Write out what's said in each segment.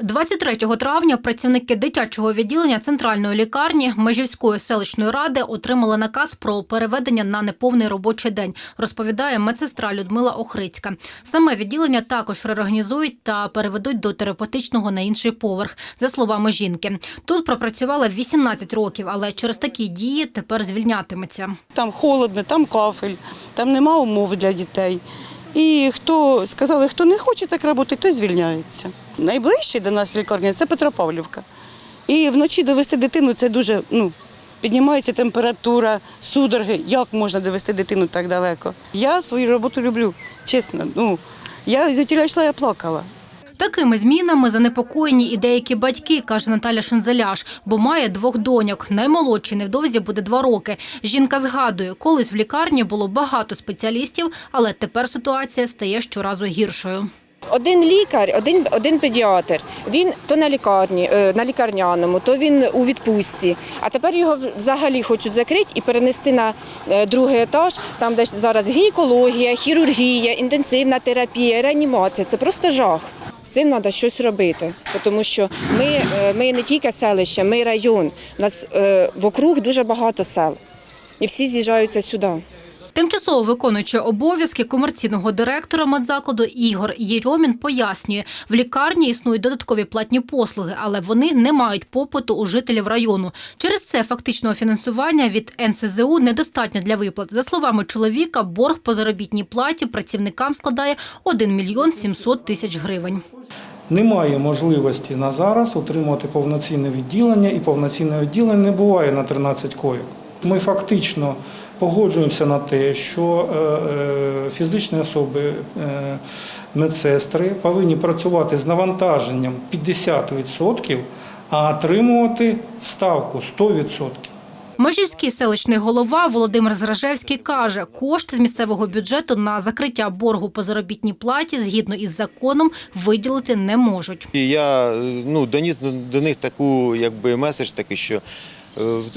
23 травня працівники дитячого відділення центральної лікарні Межівської селищної ради отримали наказ про переведення на неповний робочий день, розповідає медсестра Людмила Охрицька. Саме відділення також реорганізують та переведуть до терапевтичного на інший поверх. За словами жінки, тут пропрацювала 18 років, але через такі дії тепер звільнятиметься. Там холодно, там кафель, там нема умов для дітей. І хто сказали, хто не хоче так робити, той звільняється. Найближчий до нас лікарня це Петропавлівка. І вночі довести дитину це дуже ну, піднімається температура, судороги. Як можна довести дитину так далеко? Я свою роботу люблю, чесно. Ну, я звідтіля йшла, я плакала. Такими змінами занепокоєні і деякі батьки, каже Наталя Шензеляш, бо має двох доньок. Наймолодший невдовзі буде два роки. Жінка згадує, колись в лікарні було багато спеціалістів, але тепер ситуація стає щоразу гіршою. Один лікар, один, один педіатр. Він то на лікарні, е, на лікарняному, то він у відпустці. А тепер його взагалі хочуть закрити і перенести на е, другий етаж, там де зараз гінекологія, хірургія, інтенсивна терапія, реанімація. Це просто жах. Цим треба щось робити, тому що ми, е, ми не тільки селище, ми район. У нас е, вокруг дуже багато сел. І всі з'їжджаються сюди. Тимчасово виконуючи обов'язки комерційного директора медзакладу Ігор Єрьомін пояснює, в лікарні існують додаткові платні послуги, але вони не мають попиту у жителів району. Через це фактичного фінансування від НСЗУ недостатньо для виплат. За словами чоловіка, борг по заробітній платі працівникам складає 1 мільйон 700 тисяч гривень. Немає можливості на зараз отримати повноцінне відділення, і повноцінне відділення не буває на 13 койок. Ми фактично погоджуємося на те, що е, е, фізичні особи, е, медсестри повинні працювати з навантаженням 50%, а отримувати ставку 100%. Межівський селищний голова Володимир Зражевський каже, кошти з місцевого бюджету на закриття боргу по заробітній платі згідно із законом виділити не можуть. Я ну, доніс до- до них таку якби, меседж такий, що е,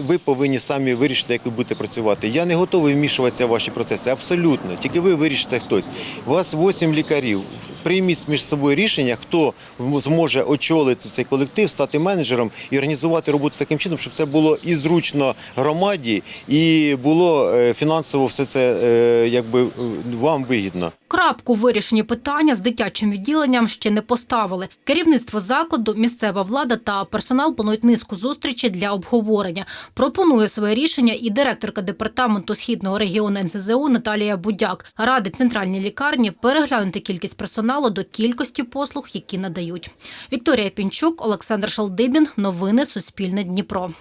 ви повинні самі вирішити, як ви будете працювати. Я не готовий вмішуватися в ваші процеси, абсолютно. Тільки ви вирішите хтось. У вас 8 лікарів. Прийміть між собою рішення, хто зможе очолити цей колектив, стати менеджером і організувати роботу таким чином, щоб це було і зручно громаді, і було е, фінансово все це е, якби е, вам вигідно. Крапку в вирішенні питання з дитячим відділенням ще не поставили. Керівництво закладу, місцева влада та персонал планують низку зустрічей для обговорення. Пропонує своє рішення і директорка департаменту східного регіону НСЗУ Наталія Будяк. Радить центральній лікарні переглянути кількість персоналу до кількості послуг, які надають. Вікторія Пінчук, Олександр Шалдибін. Новини Суспільне Дніпро.